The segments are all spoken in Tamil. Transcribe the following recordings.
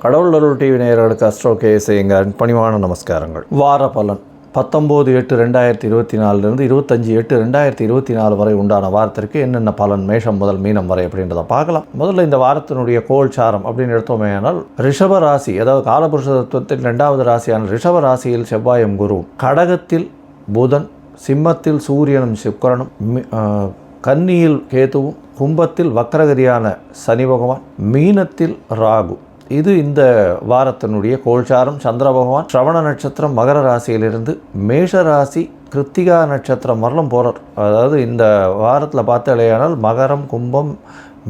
கடவுள் அருள் டிவி நேயர்களுக்கு அஸ்ட்ரோ கேஎஸ்ஐ எங்கள் பணிவான நமஸ்காரங்கள். வார பலன். பத்தொம்போது எட்டு ரெண்டாயிரத்தி இருபத்தி நாலுலேருந்து இருபத்தஞ்சி எட்டு ரெண்டாயிரத்தி இருபத்தி நாலு வரை உண்டான வாரத்திற்கு என்னென்ன பலன் மேஷம் முதல் மீனம் வரை அப்படின்றத பார்க்கலாம். முதல்ல இந்த வாரத்தினுடைய கோல் சாரம் அப்படின்னு எடுத்தோமே ஆனால் ரிஷப ராசி அதாவது காலபுருஷ தத்துவத்தின் ரெண்டாவது ராசியான ரிஷப ராசியில் செவ்வாயும் குரு கடகத்தில் புதன் சிம்மத்தில் சூரியனும் சுக்கரனும் மி- கன்னியில் கேதுவும் கும்பத்தில் வக்ரகதியான சனி பகவான் மீனத்தில் ராகு. இது இந்த வாரத்தினுடைய கோல்சாரம். சந்திர பகவான் ஸ்ரவண நட்சத்திரம் மகர ராசியிலிருந்து மேஷ ராசி கிருத்திகா நட்சத்திரம் வரலும் போகிறார் அதாவது இந்த வாரத்தில் பார்த்தாலேயானால் மகரம் கும்பம்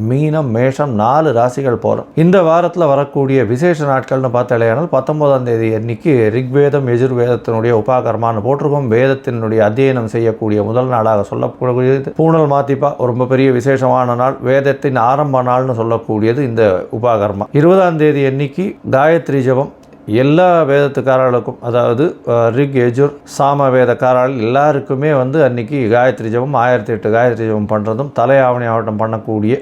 மீனம் மேஷம் நாலு ராசிகள் போகிறோம் இந்த வாரத்தில் வரக்கூடிய விசேஷ நாட்கள்னு பார்த்தாலேயானால் பத்தொன்பதாம் தேதி அன்னைக்கு ரிக்வேதம் எஜுர்வேதத்தினுடைய உபாகரமானு போட்டிருக்கோம். வேதத்தினுடைய அத்தியனம் செய்யக்கூடிய முதல் நாளாக சொல்லக்கூடியது பூனல் மாத்திப்பா ரொம்ப பெரிய விசேஷமான நாள். வேதத்தின் ஆரம்ப நாள்னு சொல்லக்கூடியது இந்த உபாகர்மா. இருபதாம் தேதி அன்னைக்கு காயத்ரி ஜபம் எல்லா வேதத்துக்காரர்களுக்கும் அதாவது ரிக் எஜுர் சாம வேதக்காரர்கள் எல்லாருக்குமே வந்து அன்னைக்கு காயத்ரி ஜபம் ஆயிரத்தி எட்டு காயத்ரி ஜபம் பண்ணுறதும் தலையாவணி ஆவட்டம் பண்ணக்கூடிய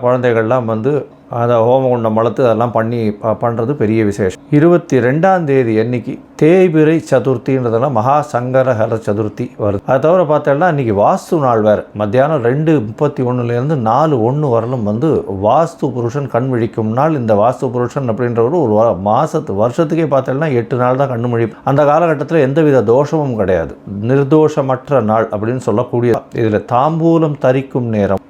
குழந்தைகள்லாம் வந்து அதை ஹோமகுண்டம் வளர்த்து அதெல்லாம் பண்ணி ப- பண்ணுறது பெரிய விசேஷம். இருபத்தி ரெண்டாம் தேதி அன்னைக்கு தேய்பிரை சதுர்த்தின்றதெல்லாம் மகா சங்கரஹர சதுர்த்தி வருது. அதை தவிர பார்த்தோம்னா அன்றைக்கி வாஸ்து நாள் வேறு. மத்தியானம் ரெண்டு முப்பத்தி ஒன்றுலேருந்து நாலு ஒன்று வரலும் வந்து வாஸ்து புருஷன் கண் விழிக்கும் நாள். இந்த வாஸ்து புருஷன் அப்படின்றவர் ஒரு மாதத்து வருஷத்துக்கே பார்த்தோம்னா எட்டு நாள் தான் கண்ணு முழிப்பு அந்த காலகட்டத்தில் எந்தவித தோஷமும் கிடையாது. நிர்தோஷமற்ற நாள் அப்படின்னு சொல்லக்கூடிய இதில் தாம்பூலம் தரிக்கும் நேரம்.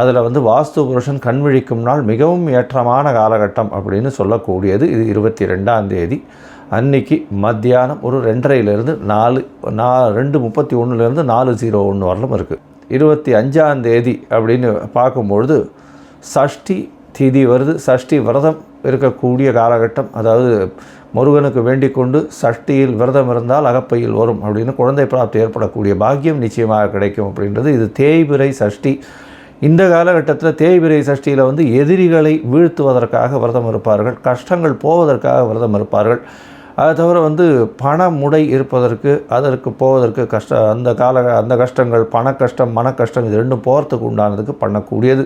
அதில் வந்து வாஸ்து புருஷன் கண் விழிக்கும் நாள் மிகவும் ஏற்றமான காலகட்டம் அப்படின்னு சொல்லக்கூடியது. இது இருபத்தி ரெண்டாம் தேதி. அன்னைக்கு மத்தியானம் ஒரு ரெண்டரையிலேருந்து நாலு நா ரெண்டு முப்பத்தி ஒன்றுலேருந்து நாலு ஜீரோ ஒன்று வரலும் இருக்குது இருபத்தி அஞ்சாம் தேதி அப்படின்னு பார்க்கும்பொழுது சஷ்டி திதி வருது. சஷ்டி விரதம் இருக்கக்கூடிய காலகட்டம். அதாவது முருகனுக்கு வேண்டிக் கொண்டு சஷ்டியில் விரதம் இருந்தால் அகப்பையில் வரும் அப்படின்னு குழந்தை பிராப்தி ஏற்படக்கூடிய பாக்கியம் நிச்சயமாக கிடைக்கும் அப்படின்றது. இது தேய்பிறை சஷ்டி இந்த காலகட்டத்தில் தேய்பிரை சஷ்டியில் வந்து எதிரிகளை வீழ்த்துவதற்காக விரதம் இருப்பார்கள் கஷ்டங்கள் போவதற்காக விரதம் இருப்பார்கள். அதை தவிர வந்து பண முடை இருப்பதற்கு அதற்கு போவதற்கு கஷ்ட அந்த கால அந்த கஷ்டங்கள் பண கஷ்டம் மன கஷ்டம் இது ரெண்டும் போகிறதுக்கு உண்டானதுக்கு பண்ணக்கூடியது.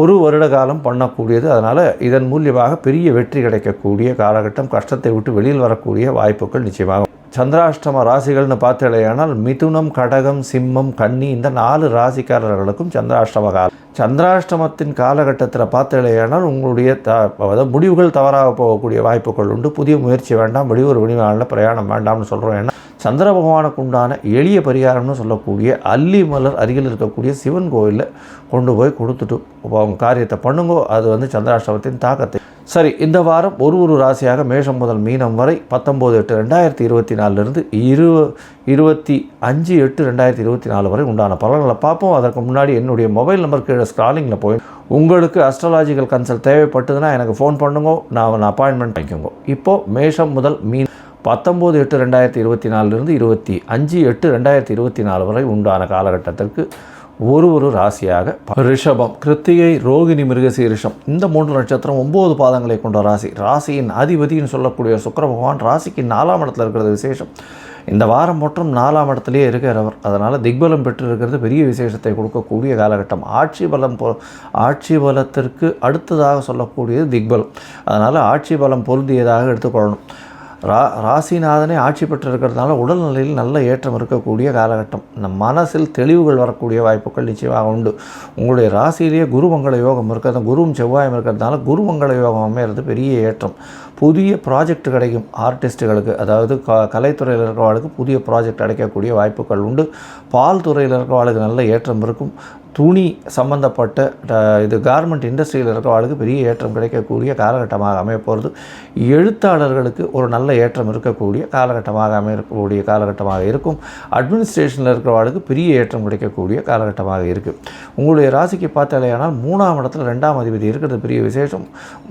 ஒரு வருட காலம் பண்ணக்கூடியது. அதனால் இதன் மூலியமாக பெரிய வெற்றி கிடைக்கக்கூடிய காலகட்டம் கஷ்டத்தை விட்டு வெளியில் வரக்கூடிய வாய்ப்புகள் நிச்சயமாக சந்திராஷ்டம ராசிகள்னு பார்த்தாலேயானால் மிதுனம் கடகம் சிம்மம் கன்னி இந்த நாலு ராசிக்காரர்களுக்கும் சந்திராஷ்டம காலம் சந்திராஷ்டமத்தின் காலகட்டத்தில் பார்த்தாலேயானால் உங்களுடைய த அதாவது முடிவுகள் தவறாக போகக்கூடிய வாய்ப்புகள் உண்டு. புதிய முயற்சி வேண்டாம் வெளியூர் வெளிநாளில் பிரயாணம் வேண்டாம்னு சொல்கிறோம் ஏன்னா சந்திர பகவானுக்கு உண்டான எளிய பரிகாரம்னு சொல்லக்கூடிய அல்லி மலர் அருகில் இருக்கக்கூடிய சிவன் கோயிலில் கொண்டு போய் கொடுத்துட்டு அவங்க காரியத்தை பண்ணுங்கோ. அது வந்து சந்திராஷ்டமத்தின் தாக்கத்தை சரி இந்த வாரம் ஒரு ஒரு ராசியாக மேஷம் முதல் மீனம் வரை பத்தொம்போது எட்டு ரெண்டாயிரத்தி இருபத்தி நாலுலேருந்து இரு இருபத்தி அஞ்சு எட்டு ரெண்டாயிரத்தி இருபத்தி நாலு வரை உண்டான பலன்களை பார்ப்போம். அதற்கு முன்னாடி என்னுடைய மொபைல் நம்பர் கீழே ஸ்க்ராலிங்கில் போய் உங்களுக்கு அஸ்ட்ராலாஜிக்கல் கன்சல்ட் தேவைப்பட்டதுன்னா எனக்கு ஃபோன் பண்ணுங்க நான் அப்பாயின்மெண்ட் வாங்கிக்கோங்க இப்போது மேஷம் முதல் மீன் பத்தொம்போது எட்டு ரெண்டாயிரத்தி இருபத்தி நாலுலேருந்து இருபத்தி அஞ்சு எட்டு ரெண்டாயிரத்தி இருபத்தி நாலு வரை உண்டான காலகட்டத்திற்கு ஒரு ஒரு ராசியாக ரிஷபம் கிருத்திகை ரோகிணி மிருகசீரிஷம் இந்த மூன்று நட்சத்திரம் ஒன்பது பாதங்களை கொண்ட ராசி. ராசியின் அதிபதினு சொல்லக்கூடிய சுக்கர பகவான் ராசிக்கு நாலாம் இடத்துல இருக்கிறது விசேஷம். இந்த வாரம் மற்றும் நாலாம் இடத்துலேயே இருக்கிறவர் அதனால் திக்பலம் பெற்று இருக்கிறது பெரிய விசேஷத்தை கொடுக்கக்கூடிய காலகட்டம். ஆட்சி பலம் பொ ஆட்சி பலத்திற்கு அடுத்ததாக சொல்லக்கூடியது திக்பலம். அதனால் ஆட்சி பலம் பொருந்தியதாக எடுத்துக்கொள்ளணும். ரா ராசிநாதனே ஆட்சி பெற்றிருக்கிறதுனால உடல்நிலையில் நல்ல ஏற்றம் இருக்கக்கூடிய காலகட்டம். இந்த மனசில் தெளிவுகள் வரக்கூடிய வாய்ப்புகள் நிச்சயமாக உண்டு. உங்களுடைய ராசியிலேயே குருமங்கள யோகம் இருக்கிறது. குருவும் செவ்வாயும் இருக்கிறதுனால குருமங்கள யோகம் அமையிறது பெரிய ஏற்றம். புதிய ப்ராஜெக்ட் கிடைக்கும். ஆர்டிஸ்ட்டுகளுக்கு அதாவது க கலைத்துறையில் இருக்கிறவர்களுக்கு புதிய ப்ராஜெக்ட் அடைக்கக்கூடிய வாய்ப்புகள் உண்டு. பால் துறையில் இருக்கிறவர்களுக்கு நல்ல ஏற்றம் இருக்கும். துணி சம்மந்தப்பட்ட இது கார்மெண்ட் இண்டஸ்ட்ரியில் இருக்கிறவர்களுக்கு பெரிய ஏற்றம் கிடைக்கக்கூடிய காலகட்டமாக அமையப்போகிறது எழுத்தாளர்களுக்கு ஒரு நல்ல ஏற்றம் இருக்கக்கூடிய காலகட்டமாக அமையக்கூடிய காலகட்டமாக இருக்கும். அட்மினிஸ்ட்ரேஷனில் இருக்கிறவர்களுக்கு பெரிய ஏற்றம் கிடைக்கக்கூடிய காலகட்டமாக இருக்குது உங்களுடைய ராசிக்கு பார்த்தாலேயானால் மூணாம் இடத்துல ரெண்டாம் அதிபதி இருக்கிறது பெரிய விசேஷம்.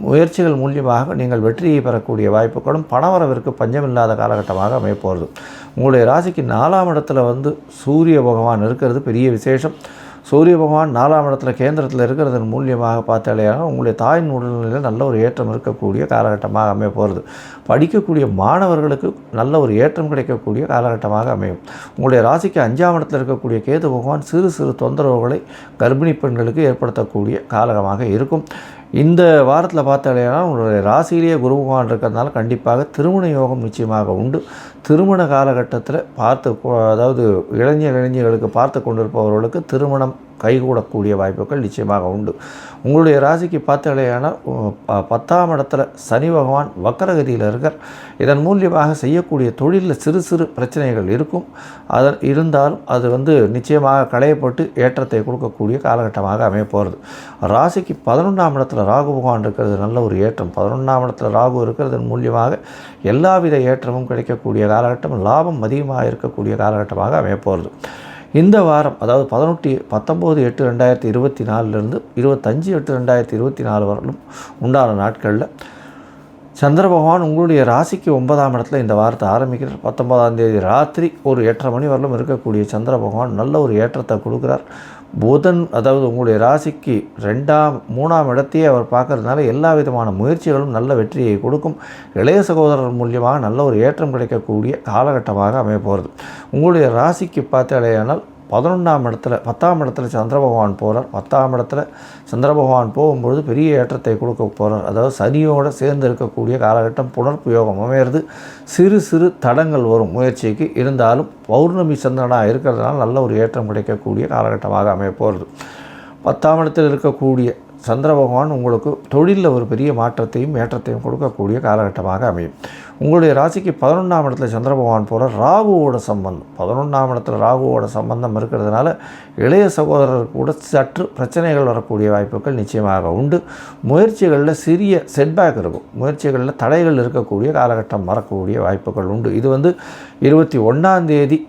முயற்சிகள் மூலியமாக நீங்கள் வெற்றியை பெறக்கூடிய வாய்ப்புகளும் பணவரவிற்கு பஞ்சமில்லாத காலகட்டமாக அமையப்போகிறது உங்களுடைய ராசிக்கு நாலாம் இடத்துல வந்து சூரிய பகவான் இருக்கிறது பெரிய விசேஷம். சூரிய பகவான் நாலாம் இடத்துல கேந்திரத்தில் இருக்கிறதன் மூலியமாக பார்த்தாலேயாக உங்களுடைய தாயின் உடல்நிலையில் நல்ல ஒரு ஏற்றம் இருக்கக்கூடிய காலகட்டமாக அமைய போகிறது படிக்கக்கூடிய மாணவர்களுக்கு நல்ல ஒரு ஏற்றம் கிடைக்கக்கூடிய காலகட்டமாக அமையும். உங்களுடைய ராசிக்கு அஞ்சாம் இடத்துல இருக்கக்கூடிய கேது பகவான் சிறு சிறு தொந்தரவுகளை கர்ப்பிணி பெண்களுக்கு ஏற்படுத்தக்கூடிய காலகமாக இருக்கும். இந்த வாரத்தில் பார்த்தாலேனா உங்களுடைய ராசியிலேயே குரு பகவான் இருக்கிறதுனால கண்டிப்பாக திருமண யோகம் நிச்சயமாக உண்டு. திருமண காலகட்டத்தில் பார்த்து அதாவது இளைஞர் இளைஞர்களுக்கு பார்த்து கொண்டிருப்பவர்களுக்கு திருமணம் கைகூடக்கூடிய வாய்ப்புகள் நிச்சயமாக உண்டு. உங்களுடைய ராசிக்கு பார்த்தாலேயான பத்தாம் இடத்துல சனி பகவான் வக்கரகதியில் இருக்கார். இதன் மூலியமாக செய்யக்கூடிய தொழிலில் சிறு சிறு பிரச்சனைகள் இருக்கும். அதன் இருந்தாலும் அது வந்து நிச்சயமாக களையப்பட்டு ஏற்றத்தை கொடுக்கக்கூடிய காலகட்டமாக அமைய போகிறது ராசிக்கு பதினொன்றாம் இடத்துல ராகு பகவான் இருக்கிறது நல்ல ஒரு ஏற்றம். பதினொன்றாம் இடத்துல ராகு இருக்கிறதன் மூலியமாக எல்லாவித ஏற்றமும் கிடைக்கக்கூடிய காலகட்டம் லாபம் அதிகமாக இருக்கக்கூடிய காலகட்டமாக அமைய போகிறது இந்த வாரம் அதாவது பதினெட்டு பத்தொம்போது எட்டு ரெண்டாயிரத்தி இருபத்தி நாலுலேருந்து இருபத்தஞ்சு எட்டு ரெண்டாயிரத்தி இருபத்தி நாலு வரலும் உண்டான நாட்களில் சந்திர பகவான் உங்களுடைய ராசிக்கு ஒன்பதாம் இடத்துல இந்த வாரத்தை ஆரம்பிக்கிறார். பத்தொன்பதாம் தேதி ராத்திரி ஒரு எட்டரை மணி வரலும் இருக்கக்கூடிய சந்திர பகவான் நல்ல ஒரு ஏற்றத்தை கொடுக்குறார். புதன் அதாவது உங்களுடைய ராசிக்கு ரெண்டாம் மூணாம் இடத்தையே அவர் பார்க்கறதுனால எல்லா விதமான முயற்சிகளும் நல்ல வெற்றியை கொடுக்கும். இளைய சகோதரர் மூலியமாக நல்ல ஒரு ஏற்றம் கிடைக்கக்கூடிய காலகட்டமாக அமைய போகிறது உங்களுடைய ராசிக்கு பார்த்தாலேயானால் பதினொன்றாம் இடத்துல பத்தாம் இடத்துல சந்திர பகவான் போகிறார் பத்தாம் இடத்துல சந்திர பகவான் போகும்பொழுது பெரிய ஏற்றத்தை கொடுக்க போகிறார் அதாவது சனியோடு சேர்ந்து இருக்கக்கூடிய காலகட்டம் புனர்ப்பு யோகம் அமையிறது. சிறு சிறு தடங்கள் வரும் முயற்சிக்கு. இருந்தாலும் பௌர்ணமி சந்திரனாக இருக்கிறதுனால நல்ல ஒரு ஏற்றம் கிடைக்கக்கூடிய காலகட்டமாக அமைய போகிறது பத்தாம் இடத்தில் இருக்கக்கூடிய சந்திர பகவான் உங்களுக்கு தொழிலில் ஒரு பெரிய மாற்றத்தையும் ஏற்றத்தையும் கொடுக்கக்கூடிய காலகட்டமாக அமையும். உங்களுடைய ராசிக்கு பதினொன்றாம் இடத்துல சந்திர பகவான் போகிற ராகுவோட சம்பந்தம். பதினொன்றாம் இடத்துல ராகுவோட சம்பந்தம் இருக்கிறதுனால இளைய சகோதரர் கூட சற்று பிரச்சனைகள் வரக்கூடிய வாய்ப்புகள் நிச்சயமாக உண்டு. முயற்சிகளில் சிறிய செட்பேக் இருக்கும். முயற்சிகளில் தடைகள் இருக்கக்கூடிய காலகட்டம் வரக்கூடிய வாய்ப்புகள் உண்டு. இது வந்து இருபத்தி ஒன்றாம் தேதி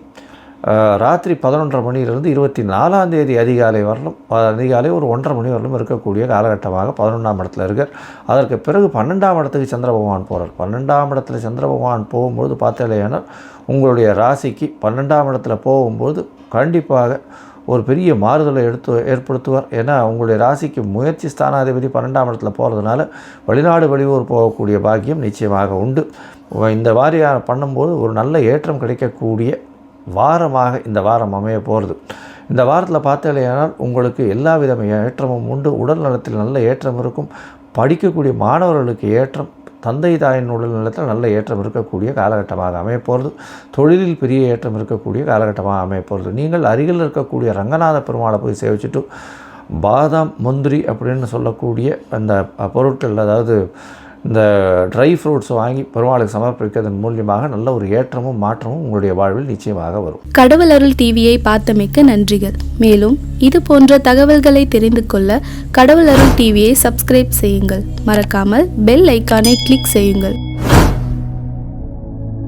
ராத்திரி பதினொன்றரை மணியிலிருந்து இருபத்தி நாலாம் தேதி அதிகாலை வரலும் அதிகாலை ஒரு ஒன்றரை மணி வரலும் இருக்கக்கூடிய காலகட்டமாக பதினொன்றாம் இடத்துல இருக்கார். அதற்கு பிறகு பன்னெண்டாம் இடத்துக்கு சந்திர பகவான் போகிறார் பன்னெண்டாம் இடத்துல சந்திர பகவான் போகும்போது பார்த்தலையானால் உங்களுடைய ராசிக்கு பன்னெண்டாம் இடத்துல போகும்போது கண்டிப்பாக ஒரு பெரிய மாறுதலை எடுத்து ஏற்படுத்துவார். ஏன்னா உங்களுடைய ராசிக்கு முயற்சி ஸ்தானாதிபதி பன்னெண்டாம் இடத்துல போகிறதுனால வெளிநாடு வெளியூர் போகக்கூடிய பாக்கியம் நிச்சயமாக உண்டு. இந்த மாதிரியான பண்ணும்போது ஒரு நல்ல ஏற்றம் கிடைக்கக்கூடிய வாரமாக இந்த வாரம் அமைய போகிறது இந்த வாரத்தில் பார்த்தீங்கன்னா உங்களுக்கு எல்லா வித ஏற்றமும் உண்டு. உடல் நலத்தில் நல்ல ஏற்றம் இருக்கும். படிக்கக்கூடிய மாணவர்களுக்கு ஏற்றம். தந்தை தாயின் உடல் நலத்தில் நல்ல ஏற்றம் இருக்கக்கூடிய காலகட்டமாக அமைய போகிறது தொழிலில் பெரிய ஏற்றம் இருக்கக்கூடிய காலகட்டமாக அமைய போகிறது நீங்கள் அருகில் இருக்கக்கூடிய ரங்கநாத பெருமாளை போய் சேவிச்சுட்டு பாதாம் முந்திரி அப்படின்னு சொல்லக்கூடிய அந்த பொருட்கள் அதாவது இந்த ட்ரை ஃப்ரூட்ஸ் வாங்கி பெருமாளுக்கு சமர்ப்பிக்கிறதன் மூலியமாக நல்ல ஒரு ஏற்றமும் மாற்றமும் உங்களுடைய வாழ்வில் நிச்சயமாக வரும். கடவுள் அருள் டிவியை பார்த்தமைக்க நன்றிகள். மேலும் இது போன்ற தகவல்களை தெரிந்து கொள்ள கடவுள் அருள் டிவியை சப்ஸ்கிரைப் செய்யுங்கள். மறக்காமல் பெல் ஐக்கானை கிளிக் செய்யுங்கள்.